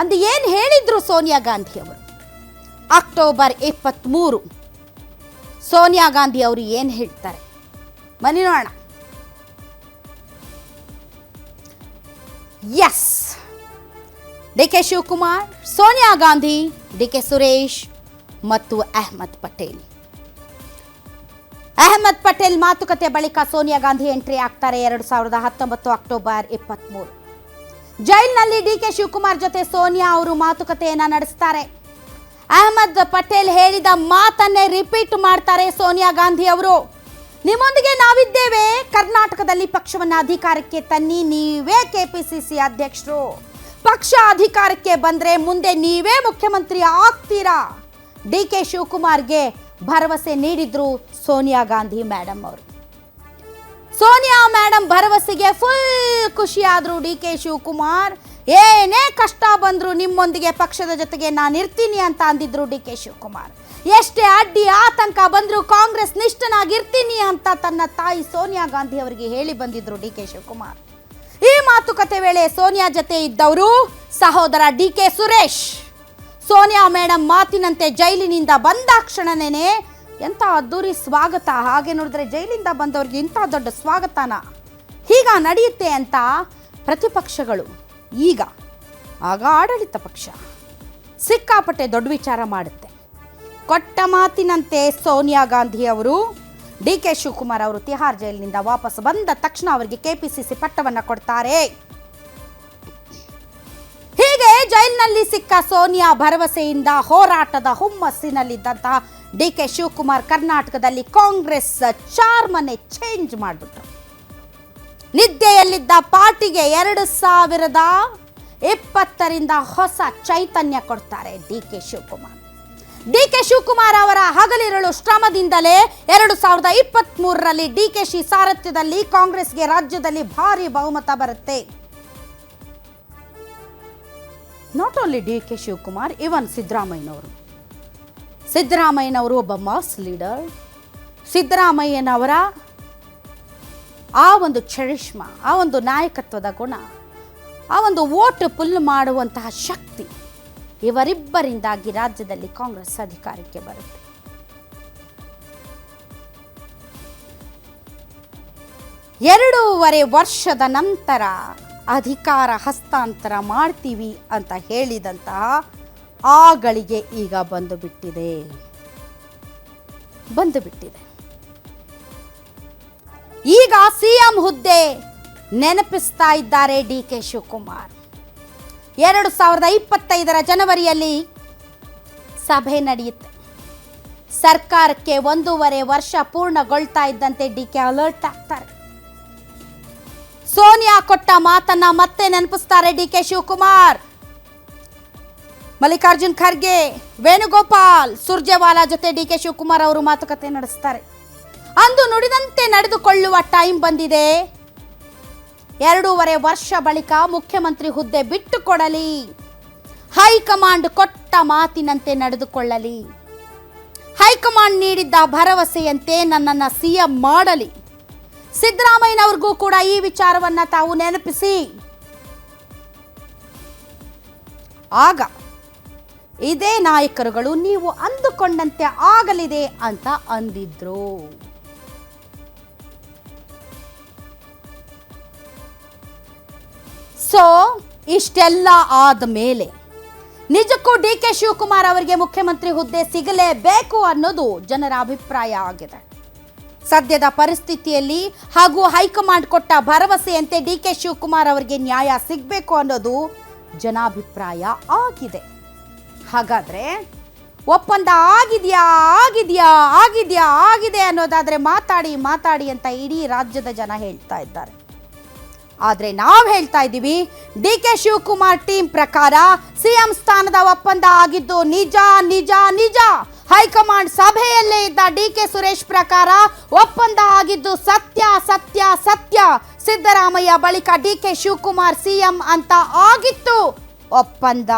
ಅಂದು ಏನು ಹೇಳಿದ್ರು ಸೋನಿಯಾ ಗಾಂಧಿ ಅವರು ಅಕ್ಟೋಬರ್ ಇಪ್ಪತ್ತ್ಮೂರು ಸೋನಿಯಾ ಗಾಂಧಿ ಅವರು ಏನು ಹೇಳ್ತಾರೆ? ಬನ್ನಿ ನೋಡೋಣ. S D K Shivakumar, Sonia Gandhi, D K Suresh ಮತ್ತು ಅಹ್ಮದ್ ಪಟೇಲ್. ಅಹಮದ್ ಪಟೇಲ್ ಮಾತುಕತೆ ಬಳಿಕ ಸೋನಿಯಾ ಗಾಂಧಿ ಎಂಟ್ರಿ ಆಗ್ತಾರೆ ಎರಡು ಸಾವಿರದ ಹತ್ತೊಂಬತ್ತು ಅಕ್ಟೋಬರ್ ಇಪ್ಪತ್ತ್ಮೂರು ಜೈಲಿನಲ್ಲಿ ಡಿ ಕೆ ಶಿವಕುಮಾರ್ ಜೊತೆ ಸೋನಿಯಾ ಅವರು ಮಾತುಕತೆಯನ್ನ ನಡೆಸ್ತಾರೆ. ಅಹಮದ್ ಪಟೇಲ್ ಹೇಳಿದ ಮಾತನ್ನೇ ರಿಪೀಟ್ ಮಾಡ್ತಾರೆ ಸೋನಿಯಾ ಗಾಂಧಿ ಅವರು. ನಿಮ್ಮೊಂದಿಗೆ ನಾವಿದ್ದೇವೆ. ಕರ್ನಾಟಕದಲ್ಲಿ ಪಕ್ಷವನ್ನ ಅಧಿಕಾರಕ್ಕೆ ತನ್ನಿ, ನೀವೇ ಕೆಪಿಸಿಸಿ ಅಧ್ಯಕ್ಷರು. ಪಕ್ಷ ಅಧಿಕಾರಕ್ಕೆ ಬಂದ್ರೆ ಮುಂದೆ ನೀವೇ ಮುಖ್ಯಮಂತ್ರಿ ಆಗ್ತೀರಾ? ಡಿ ಕೆ ಶಿವಕುಮಾರ್ಗೆ ಭರವಸೆ ನೀಡಿದ್ರು ಸೋನಿಯಾ ಗಾಂಧಿ ಮೇಡಮ್ ಅವರು. ಸೋನಿಯಾ ಮೇಡಮ್ ಭರವಸೆಗೆ ಫುಲ್ ಖುಷಿಯಾದ್ರು ಡಿ ಕೆ ಶಿವಕುಮಾರ್. ಏನೇ ಕಷ್ಟ ಬಂದ್ರು ನಿಮ್ಮೊಂದಿಗೆ ಪಕ್ಷದ ಜೊತೆಗೆ ನಾನು ಇರ್ತೀನಿ ಅಂತ ಅಂದಿದ್ರು ಡಿ ಕೆ ಶಿವಕುಮಾರ್. ಎಷ್ಟೇ ಅಡ್ಡಿ ಆತಂಕ ಬಂದ್ರು ಕಾಂಗ್ರೆಸ್ ನಿಷ್ಠನಾಗಿರ್ತೀನಿ ಅಂತ ತನ್ನ ತಾಯಿ ಸೋನಿಯಾ ಗಾಂಧಿ ಅವರಿಗೆ ಹೇಳಿ ಬಂದಿದ್ರು ಡಿ ಕೆ ಶಿವಕುಮಾರ್. ಈ ಮಾತುಕತೆ ವೇಳೆ ಸೋನಿಯಾ ಜೊತೆ ಇದ್ದವರು ಸಹೋದರ D K Suresh. Sonia madam ಮಾತಿನಂತೆ ಜೈಲಿನಿಂದ ಬಂದಾಕ್ಷಣನೇ ಎಂಥ ಅದ್ದೂರಿ ಸ್ವಾಗತ? ಹಾಗೆ ನೋಡಿದ್ರೆ ಜೈಲಿಂದ ಬಂದವ್ರಿಗೆ ಇಂಥ ದೊಡ್ಡ ಸ್ವಾಗತನ. ಹೀಗ ನಡೆಯುತ್ತೆ ಅಂತ ಪ್ರತಿಪಕ್ಷಗಳು. ಈಗ, ಆಗ ಆಡಳಿತ ಪಕ್ಷ ಸಿಕ್ಕಾಪಟ್ಟೆ ದೊಡ್ಡ ವಿಚಾರ ಮಾಡುತ್ತೆ. ಕೊಟ್ಟ ಮಾತಿನಂತೆ ಸೋನಿಯಾ ಗಾಂಧಿ ಅವರು, ಡಿ ಕೆ ಶಿವಕುಮಾರ್ ಅವರು ತಿಹಾರ್ ಜೈಲಿನಿಂದ ವಾಪಸ್ ಬಂದ ತಕ್ಷಣ ಅವರಿಗೆ ಕೆ ಪಿ ಸಿ ಸಿ ಪಟ್ಟವನ್ನು ಕೊಡ್ತಾರೆ. ಹೀಗೆ ಜೈಲಿನಲ್ಲಿ ಸಿಕ್ಕ ಸೋನಿಯಾ ಭರವಸೆಯಿಂದ ಹೋರಾಟದ ಹುಮ್ಮಸ್ಸಿನಲ್ಲಿದ್ದಂತಹ ಡಿ ಕೆ ಶಿವಕುಮಾರ್ ಕರ್ನಾಟಕದಲ್ಲಿ ಕಾಂಗ್ರೆಸ್ ಚಾರ್ಮನೆ ಚೇಂಜ್ ಮಾಡಿಬಿಟ್ರು. ನಿದ್ದೆಯಲ್ಲಿದ್ದ ಪಾರ್ಟಿಗೆ ಎರಡು ಸಾವಿರದ ಇಪ್ಪತ್ತರಿಂದ ಹೊಸ ಚೈತನ್ಯ ಕೊಡ್ತಾರೆ D K Shivakumar. D K Shivakumar ಅವರ ಹಗಲಿರುಳು ಶ್ರಮದಿಂದಲೇ ಎರಡು ಸಾವಿರದ ಇಪ್ಪತ್ತ್ ಮೂರರಲ್ಲಿ ಡಿ ಕೆ ಶಿ ಸಾರಥ್ಯದಲ್ಲಿ ಕಾಂಗ್ರೆಸ್ಗೆ ರಾಜ್ಯದಲ್ಲಿ ಭಾರಿ ಬಹುಮತ ಬರುತ್ತೆ. Not only D K Shivakumar even ಸಿದ್ದರಾಮಯ್ಯನವರು ಸಿದ್ದರಾಮಯ್ಯನವರು ಒಬ್ಬ ಮಾಸ್ ಲೀಡರ್ ಸಿದ್ದರಾಮಯ್ಯನವರ ಆ ಒಂದು ಚರಿಷ್ಮ ಆ ಒಂದು ನಾಯಕತ್ವದ ಗುಣ, ಆ ಒಂದು ಓಟ್ ಪುಲ್ ಮಾಡುವಂತಹ ಶಕ್ತಿ ಇವರಿಬ್ಬರಿಂದಾಗಿ ರಾಜ್ಯದಲ್ಲಿ ಕಾಂಗ್ರೆಸ್ ಅಧಿಕಾರಕ್ಕೆ ಬರುತ್ತೆ. ಎರಡೂವರೆ ವರ್ಷದ ನಂತರ ಅಧಿಕಾರ ಹಸ್ತಾಂತರ ಮಾಡ್ತೀವಿ ಅಂತ ಹೇಳಿದಂತಹ ಆ ಗಳಿಗೆ ಈಗ ಬಂದು ಬಿಟ್ಟಿದೆ. ಬಂದು ಬಿಟ್ಟಿದೆ. ಈಗ ಸಿಎಂ ಹುದ್ದೆ ನೆನಪಿಸ್ತಾ ಇದ್ದಾರೆ ಡಿ ಕೆ ಶಿವಕುಮಾರ್. ಎರಡು ಸಾವಿರದ ಇಪ್ಪತ್ತೈದರ ಜನವರಿಯಲ್ಲಿ ಸಭೆ ನಡೆಯುತ್ತೆ. ಸರ್ಕಾರಕ್ಕೆ ಒಂದೂವರೆ ವರ್ಷ ಪೂರ್ಣಗೊಳ್ತಾ ಇದ್ದಂತೆ ಡಿ ಕೆ ಅಲರ್ಟ್ ಆಗ್ತಾರೆ. ಸೋನಿಯಾ ಕೊಟ್ಟ ಮಾತನ್ನ ಮತ್ತೆ ನೆನಪಿಸ್ತಾರೆ ಡಿ ಕೆ ಶಿವಕುಮಾರ್. ಮಲ್ಲಿಕಾರ್ಜುನ್ ಖರ್ಗೆ, ವೇಣುಗೋಪಾಲ್, ಸುರ್ಜೇವಾಲಾ ಜೊತೆ ಡಿ ಕೆ ಶಿವಕುಮಾರ್ ಅವರು ಮಾತುಕತೆ ನಡೆಸ್ತಾರೆ. ಅಂದು ನುಡಿದಂತೆ ನಡೆದುಕೊಳ್ಳುವ ಟೈಮ್ ಬಂದಿದೆ. ಎರಡೂವರೆ ವರ್ಷ ಬಳಿಕ ಮುಖ್ಯಮಂತ್ರಿ ಹುದ್ದೆ ಬಿಟ್ಟು ಕೊಡಲಿ. ಹೈಕಮಾಂಡ್ ಕೊಟ್ಟ ಮಾತಿನಂತೆ ನಡೆದುಕೊಳ್ಳಲಿ. ಹೈಕಮಾಂಡ್ ನೀಡಿದ್ದ ಭರವಸೆಯಂತೆ ನನ್ನನ್ನು ಸಿಎಂ ಮಾಡಲಿ. ಸಿದ್ದರಾಮಯ್ಯನವ್ರಿಗೂ ಕೂಡ ಈ ವಿಚಾರವನ್ನ ತಾವು ನೆನಪಿಸಿ. ಆಗ, ಇದೇ ನಾಯಕರುಗಳು ನೀವು ಅಂದುಕೊಂಡಂತೆ ಆಗಲಿದೆ ಅಂತ ಅಂದಿದ್ರು. ಸೊ, ಇಷ್ಟೆಲ್ಲ ಆದ ಮೇಲೆ ನಿಜಕ್ಕೂ ಡಿ ಕೆ ಶಿವಕುಮಾರ್ ಅವರಿಗೆ ಮುಖ್ಯಮಂತ್ರಿ ಹುದ್ದೆ ಸಿಗಲೇಬೇಕು ಅನ್ನೋದು ಜನರ ಅಭಿಪ್ರಾಯ ಆಗಿದೆ. ಸದ್ಯದ ಪರಿಸ್ಥಿತಿಯಲ್ಲಿ ಹಾಗೂ ಹೈಕಮಾಂಡ್ ಕೊಟ್ಟ ಭರವಸೆಯಂತೆ ಡಿ ಕೆ ಶಿವಕುಮಾರ್ ಅವರಿಗೆ ನ್ಯಾಯ ಸಿಗಬೇಕು ಅನ್ನೋದು ಜನಾಭಿಪ್ರಾಯ ಆಗಿದೆ. ಹಾಗಾದ್ರೆ ಒಪ್ಪಂದ ಆಗಿದೆಯಾ ಆಗಿದೆಯಾ ಆಗಿದೆಯಾ, ಆಗಿದೆ ಅನ್ನೋದಾದ್ರೆ ಮಾತಾಡಿ ಮಾತಾಡಿ ಅಂತ ಇಡೀ ರಾಜ್ಯದ ಜನ ಹೇಳ್ತಾ ಇದ್ದಾರೆ. ಆದ್ರೆ ನಾವು ಹೇಳ್ತಾ ಇದ್ದೀವಿ, ಡಿ ಕೆ ಶಿವಕುಮಾರ್ ಟೀಮ್ ಪ್ರಕಾರ ಸಿಎಂ ಸ್ಥಾನದ ಒಪ್ಪಂದ ಆಗಿದ್ದು ನಿಜ ನಿಜ ನಿಜ. ಹೈಕಮಾಂಡ್ ಸಭೆಯಲ್ಲೇ ಇದ್ದ ಡಿ ಕೆ ಸುರೇಶ್ ಪ್ರಕಾರ ಒಪ್ಪಂದ ಆಗಿದ್ದು ಸತ್ಯ ಸತ್ಯ ಸತ್ಯ. ಸಿದ್ದರಾಮಯ್ಯ ಬಳಿಕ ಡಿ ಕೆ ಶಿವಕುಮಾರ್ ಸಿಎಂ ಅಂತ ಆಗಿತ್ತು ಒಪ್ಪಂದ.